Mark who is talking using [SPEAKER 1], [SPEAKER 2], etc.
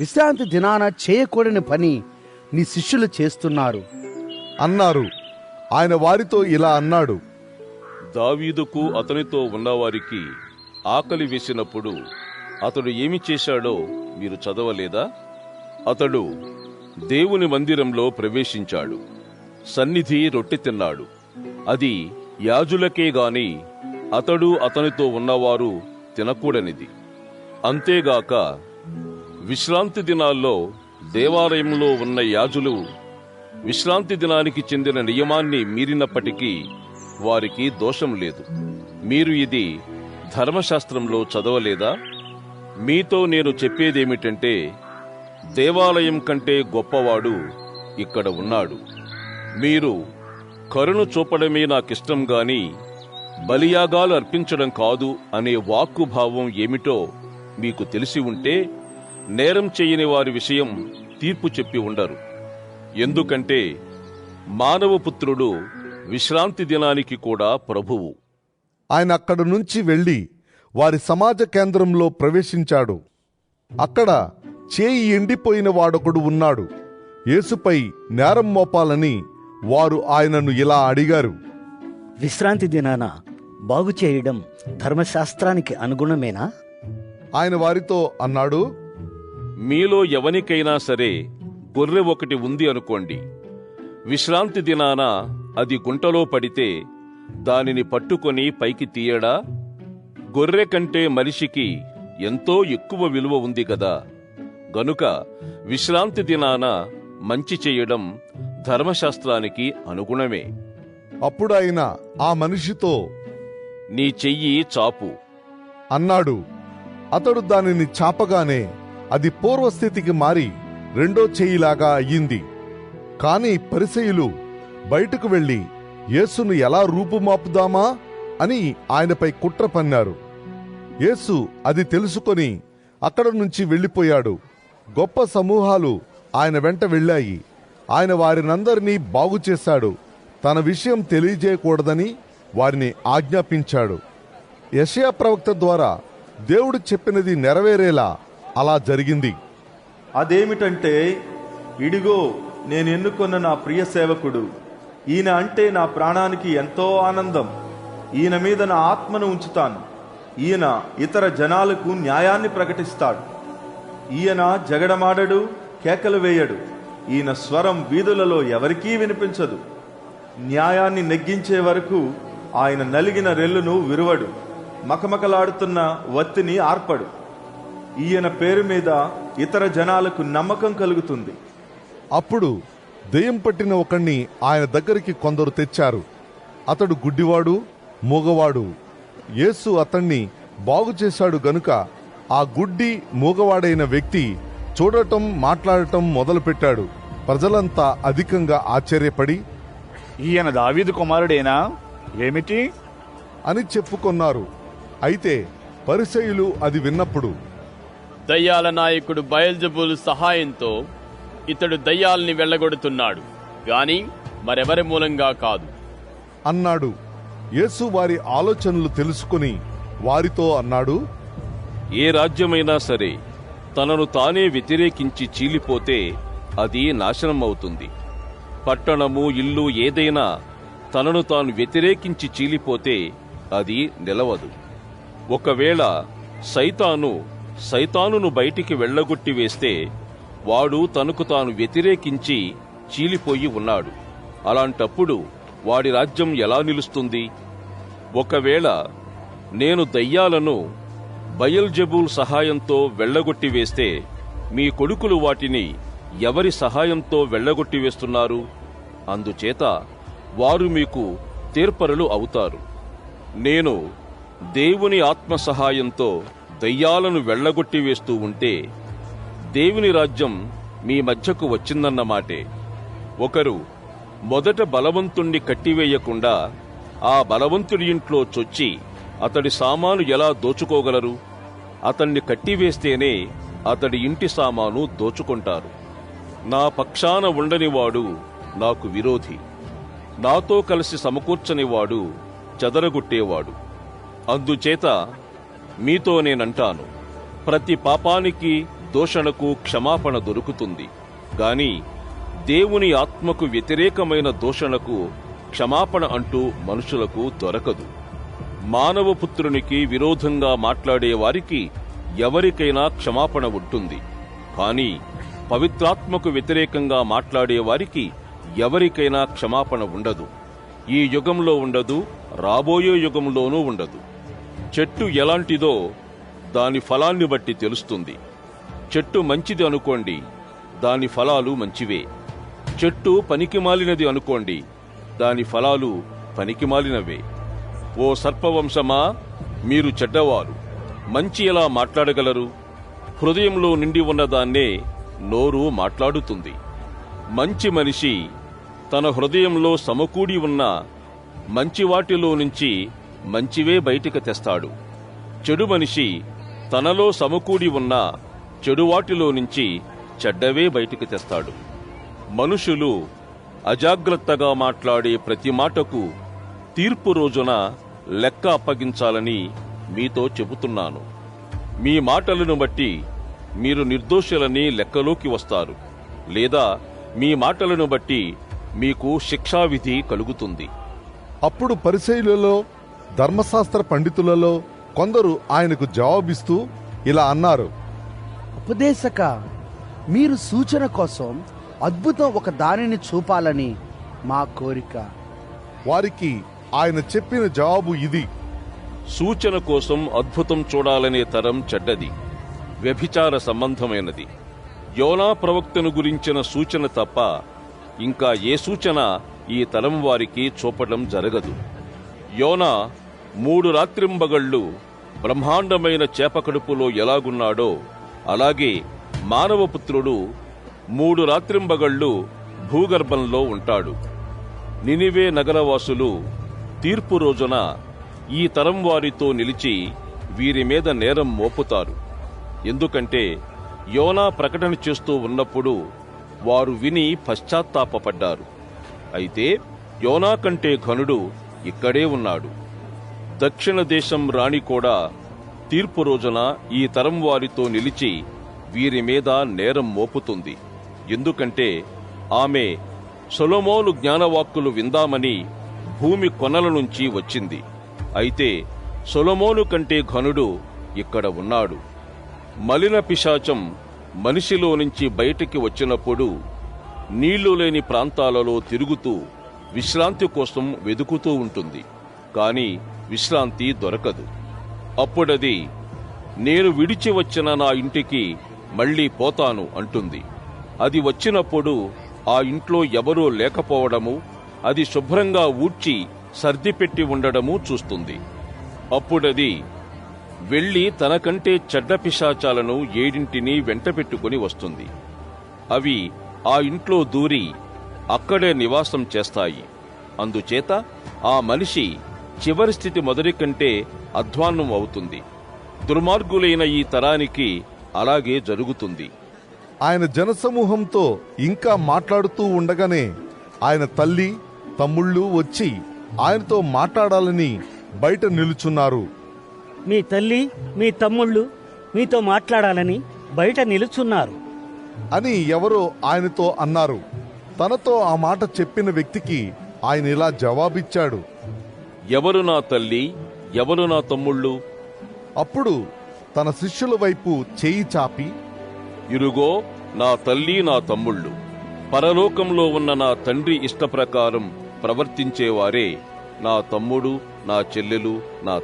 [SPEAKER 1] విశ్రాంతి దినాన చేయకూడని పని నీ శిష్యులు చేస్తున్నారు.
[SPEAKER 2] అన్నారు. ఆయన వారితో ఇలా అన్నాడు.
[SPEAKER 3] దావీదుకు అతనితో ఉన్నవారికి ఆకలి వేసినప్పుడు అతడు ఏమి చేశాడో మీరు చదవలేదా? అతడు దేవుని మందిరంలో ప్రవేశించాడు. సన్నిధి రొట్టె తిన్నాడు. అది యాజులకే గాని అతడు అతనితో ఉన్నవారు తినకూడనిది. అంతేగాక విశ్రాంతి దినాల్లో దేవాలయంలో ఉన్న యాజులు విశ్రాంతి దినానికి చెందిన నియమాన్ని మీరినప్పటికీ వారికి దోషం లేదు. మీరు ఇది ధర్మశాస్త్రంలో చదవలేదా? మీతో నేను చెప్పేదేమిటంటే దేవాలయం కంటే గొప్పవాడు ఇక్కడ ఉన్నాడు. మీరు కరుణ చూపడమే నాకిష్టం గాని బలియాగాలు అర్పించడం కాదు అనే వాక్కు భావం ఏమిటో మీకు తెలిసి ఉంటే నేరం చేయని వారి విషయం తీర్పు చెప్పి ఉండరు. ఎందుకంటే మానవపుత్రుడు విశ్రాంతి దినానికి కూడా ప్రభువు.
[SPEAKER 2] ఆయన అక్కడి నుంచి వెళ్ళి వారి సమాజ కేంద్రంలో ప్రవేశించాడు. అక్కడ చేయి ఎండిపోయిన వాడొకడు ఉన్నాడు. యేసుపై నేరం మోపాలని వారు ఆయనను ఇలా అడిగారు.
[SPEAKER 4] విశ్రాంతి దినాన బాగు చేయడం ధర్మశాస్త్రానికి అనుగుణమేనా?
[SPEAKER 2] ఆయన వారితో అన్నాడు
[SPEAKER 3] మీలో ఎవనికైనా సరే గొర్రె ఒకటి ఉంది అనుకోండి. విశ్రాంతి దినాన అది గుంటలో పడితే దానిని పట్టుకొని పైకి తీయడా? గొర్రె కంటే మనిషికి ఎంతో ఎక్కువ విలువ ఉంది గదా గనుక విశ్రాంతి దినాన మంచి చేయడం ధర్మశాస్త్రానికి అనుగుణమే.
[SPEAKER 2] అప్పుడు ఆయన ఆ మనిషితో
[SPEAKER 3] నీ చెయ్యి చాపు.
[SPEAKER 2] అన్నాడు. అతడు దానిని చాపగానే అది పూర్వస్థితికి మారి రెండో చేయిలాగా అయ్యింది. కాని పరిసయులు బయటకు వెళ్ళి యేసును ఎలా రూపుమాపుదామా? అని ఆయనపై కుట్ర పన్నారు. యేసు అది తెలుసుకొని అక్కడ నుంచి వెళ్ళిపోయాడు. గొప్ప సమూహాలు ఆయన వెంట వెళ్ళాయి. ఆయన వారినందరినీ బాగు చేశాడు. తన విషయం తెలియజేయకూడదని వారిని ఆజ్ఞాపించాడు. యషయా ప్రవక్త ద్వారా దేవుడు చెప్పినది నెరవేరేలా అలా జరిగింది.
[SPEAKER 5] అదేమిటంటే ఇడిగో నేను ఎన్నుకున్న నా ప్రియ సేవకుడు. ఈయన అంటే నా ప్రాణానికి ఎంతో ఆనందం. ఈయన మీద నా ఆత్మను ఉంచుతాను. ఈయన ఇతర జనాలకు న్యాయాన్ని ప్రకటిస్తాడు. ఈయన జగడమాడడు కేకలు వేయడు. ఈయన స్వరం వీధులలో ఎవరికీ వినిపించదు. న్యాయాన్ని నెగ్గించే వరకు ఆయన నలిగిన రెల్లును విరువడు. మకమకలాడుతున్న వత్తిని ఆర్పడు. ఈయన పేరు మీద ఇతర జనాలకు నమ్మకం కలుగుతుంది.
[SPEAKER 2] అప్పుడు దెయ్యం పట్టిన ఒకణ్ణి ఆయన దగ్గరికి కొందరు తెచ్చారు. అతడు గుడ్డివాడు మూగవాడు. యేసు అతణ్ణి బాగు చేశాడు గనుక ఆ గుడ్డి మూగవాడైన వ్యక్తి చూడటం మాట్లాడటం మొదలుపెట్టాడు. ప్రజలంతా అధికంగా ఆశ్చర్యపడి
[SPEAKER 6] ఈయన దావీదు కుమారుడేనా? ఏమిటి?
[SPEAKER 2] అని చెప్పుకొన్నారు. అయితే పరిసయులు అది విన్నప్పుడు
[SPEAKER 7] దయ్యాల నాయకుడు బయల్జబుల్ సహాయంతో ఇతడు దయ్యాల్ని వెళ్ళగొడుతున్నాడు. గాని మరెవరి మూలంగా కాదు.
[SPEAKER 2] అన్నాడు. యేసు వారి ఆలోచనలు తెలుసుకుని వారితో అన్నాడు
[SPEAKER 3] ఏ రాజ్యమైనా సరే తనను తానే వ్యతిరేకించి చీలిపోతే అది నాశనం అవుతుంది పట్టణము ఇల్లు ఏదైనా తనను తాను వ్యతిరేకించి చీలిపోతే అది నిలవదు. ఒకవేళ సైతాను సైతానును బయటికి వెళ్ళగొట్టి వేస్తే వాడు తనకు తాను వ్యతిరేకించి చీలిపోయి ఉన్నాడు. అలాంటప్పుడు వాడి రాజ్యం ఎలా నిలుస్తుంది? ఒకవేళ నేను దయ్యాలను బయల్జబూల్ సహాయంతో వెళ్ళగొట్టి వేస్తే మీ కొడుకులు వాటిని ఎవరి సహాయంతో వెళ్ళగొట్టి వేస్తున్నారు? అందుచేత వారు మీకు తీర్పరులు అవుతారు. నేను దేవుని ఆత్మ సహాయంతో దయ్యాలను వెళ్ళగొట్టి వేస్తూ ఉంటే దేవుని రాజ్యం మీ మధ్యకు వచ్చిందన్నమాటే ఒకరు మొదట బలవంతుణ్ణి కట్టివేయకుండా ఆ బలవంతుడి ఇంట్లో చొచ్చి అతడి సామాను ఎలా దోచుకోగలరు? అతన్ని కట్టివేస్తేనే అతడి ఇంటి సామాను దోచుకుంటారు. నా పక్షాన ఉండనివాడు నాకు విరోధి. నాతో కలిసి సమకూర్చనివాడు చెదరగొట్టేవాడు. అందుచేత మీతో నేనంటాను. ప్రతి పాపానికి దోషణకు క్షమాపణ దొరుకుతుంది. గాని దేవుని ఆత్మకు వ్యతిరేకమైన దోషణకు క్షమాపణ అంటూ మనుషులకు దొరకదు. మానవపుత్రునికి విరోధంగా మాట్లాడేవారికి ఎవరికైనా క్షమాపణ ఉంటుంది. కానీ పవిత్రాత్మకు వ్యతిరేకంగా మాట్లాడేవారికి ఎవరికైనా క్షమాపణ ఉండదు. ఈ యుగంలో ఉండదు రాబోయే యుగంలోనూ ఉండదు. చెట్టు ఎలాంటిదో దాని ఫలాన్ని బట్టి తెలుస్తుంది. చెట్టు మంచిది అనుకోండి దాని ఫలాలు మంచివే. చెట్టు పనికిమాలినది అనుకోండి దాని ఫలాలు పనికిమాలినవే ఓ సర్పవంశమా మీరు చెడ్డవారు. మంచి ఎలా మాట్లాడగలరు? హృదయంలో నిండి ఉన్నదాన్నే నోరు మాట్లాడుతుంది. మంచి మనిషి తన హృదయంలో సమకూడి ఉన్న మంచి వాటిలో నుంచి మంచివే బయటికి తెస్తాడు. చెడు మనిషి తనలో సమకూడి ఉన్న చెడువాటిలో నుంచి చెడ్డవే బయటికి తెస్తాడు. మనుషులు అజాగ్రత్తగా మాట్లాడే ప్రతి మాటకు తీర్పు రోజున లెక్క అప్పగించాలని మీతో చెబుతున్నాను. మీ మాటలను బట్టి మీరు నిర్దోషులని లెక్కలోకి వస్తారు. లేదా మీ మాటలను బట్టి మీకు శిక్షావిధి కలుగుతుంది.
[SPEAKER 2] అప్పుడు పరిశైలలో ధర్మశాస్త్ర పండితులలో కొందరు ఆయనకు జవాబిస్తూ ఇలా అన్నారు.
[SPEAKER 1] ఉపదేశక మీరు సూచన కోసం అద్భుతం ఒక దానిని చూపాలని మా కోరిక.
[SPEAKER 2] వారికి ఆయన చెప్పిన జవాబు ఇది.
[SPEAKER 3] సూచన కోసం అద్భుతం చూడాలనే తరం చెడ్డది వ్యభిచార సంబంధమైనది. యోనా ప్రవక్తను గురించిన సూచన తప్ప ఇంకా ఏ సూచన ఈ తరం వారికి చూపడం జరగదు. యోనా మూడు రాత్రింబగళ్ళు బ్రహ్మాండమైన చేప కడుపులో ఎలాగున్నాడో అలాగే మానవపుత్రుడు మూడు రాత్రింబగళ్ళు భూగర్భంలో ఉంటాడు. నినివే నగరవాసులు తీర్పు రోజున ఈ తరం వారితో నిలిచి వీరి మీద నేరం మోపుతారు. ఎందుకంటే యోనా ప్రకటన చేస్తూ ఉన్నప్పుడు వారు విని పశ్చాత్తాపపడ్డారు. అయితే యోనా కంటే ఘనుడు ఇక్కడే ఉన్నాడు. దక్షిణ దేశం రాణి కూడా తీర్పు రోజున ఈ తరం వారితో నిలిచి వీరి మీద నేరం మోపుతుంది. ఎందుకంటే ఆమె సొలమోలు జ్ఞానవాక్కులు విందామని భూమి కొనల నుంచి వచ్చింది. అయితే సొలమోలు కంటే ఘనుడు ఇక్కడ ఉన్నాడు. మలిన పిశాచం మనిషిలో నుంచి బయటికి వచ్చినప్పుడు నీళ్ళు లేని ప్రాంతాలలో తిరుగుతూ విశ్రాంతి కోసం వెదుకుతూ ఉంటుంది. కానీ విశ్రాంతి దొరకదు. అప్పుడది నేను విడిచి వచ్చిన నా ఇంటికి మళ్ళీ పోతాను అంటుంది. అది వచ్చినప్పుడు ఆ ఇంట్లో ఎవరూ లేకపోవడము అది శుభ్రంగా ఊడ్చి సర్దిపెట్టి ఉండడము చూస్తుంది. అప్పుడది వెళ్ళి తనకంటే చెడ్డ పిశాచాలను ఏడింటిని వెంటపెట్టుకుని వస్తుంది. అవి ఆ ఇంట్లో దూరి అక్కడే నివాసం చేస్తాయి. అందుచేత ఆ మనిషి చివరి స్థితి మొదటి కంటే అధ్వాన్నం అవుతుంది. దుర్మార్గులైన ఈ తరానికి అలాగే జరుగుతుంది.
[SPEAKER 2] ఆయన జనసమూహంతో ఇంకా మాట్లాడుతూ ఉండగానే ఆయన తల్లి తమ్ముళ్ళు వచ్చి ఆయనతో మాట్లాడాలని బయట నిలుచున్నారు.
[SPEAKER 4] మీ తల్లి మీ తమ్ముళ్ళు మీతో మాట్లాడాలని బయట నిలుచున్నారు.
[SPEAKER 2] అని ఎవరో ఆయనతో అన్నారు. తనతో ఆ మాట చెప్పిన వ్యక్తికి ఆయన ఇలా జవాబిచ్చాడు.
[SPEAKER 3] ఎవరు నా తల్లి? ఎవరు నా తమ్ముళ్ళు?
[SPEAKER 2] అప్పుడు తన శిష్యుల వైపు చేయి చాపి
[SPEAKER 3] ఇరుగో నా తల్లి నా తమ్ముళ్ళు. పరలోకంలో ఉన్న నా తండ్రి ఇష్టప్రకారం ప్రవర్తించేవారే నా తమ్ముడు నా చెల్లెలు నా